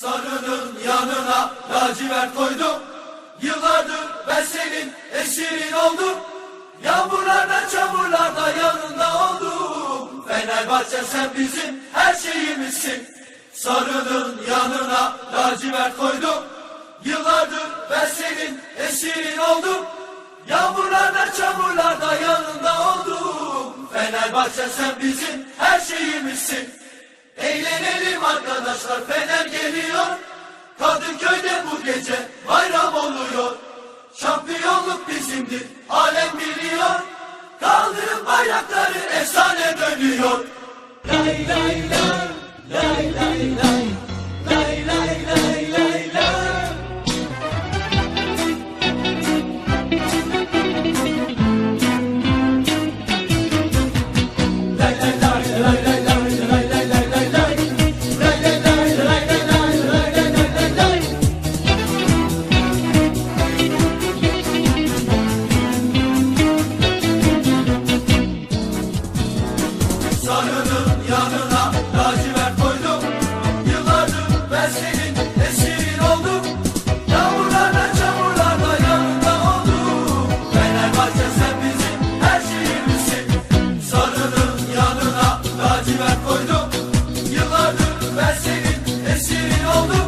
Sarının yanına lacivert koydum. Yıllardır ben senin esirin oldum. Yağmurlarda çamurlarda yanında oldum. Fenerbahçe sen bizim her şeyimizsin. Sarının yanına lacivert koydum. Yıllardır ben senin esirin oldum. Yağmurlarda çamurlarda yanında oldum. Fenerbahçe sen bizim her şeyimizsin. Eğlenelim arkadaşlar Fener geliyor. Kadıköy'de bu gece bayram oluyor. Şampiyonluk bizimdir alem biliyor. Kaldırın bayrakları efsane dönüyor. Lay lay lay senin esirin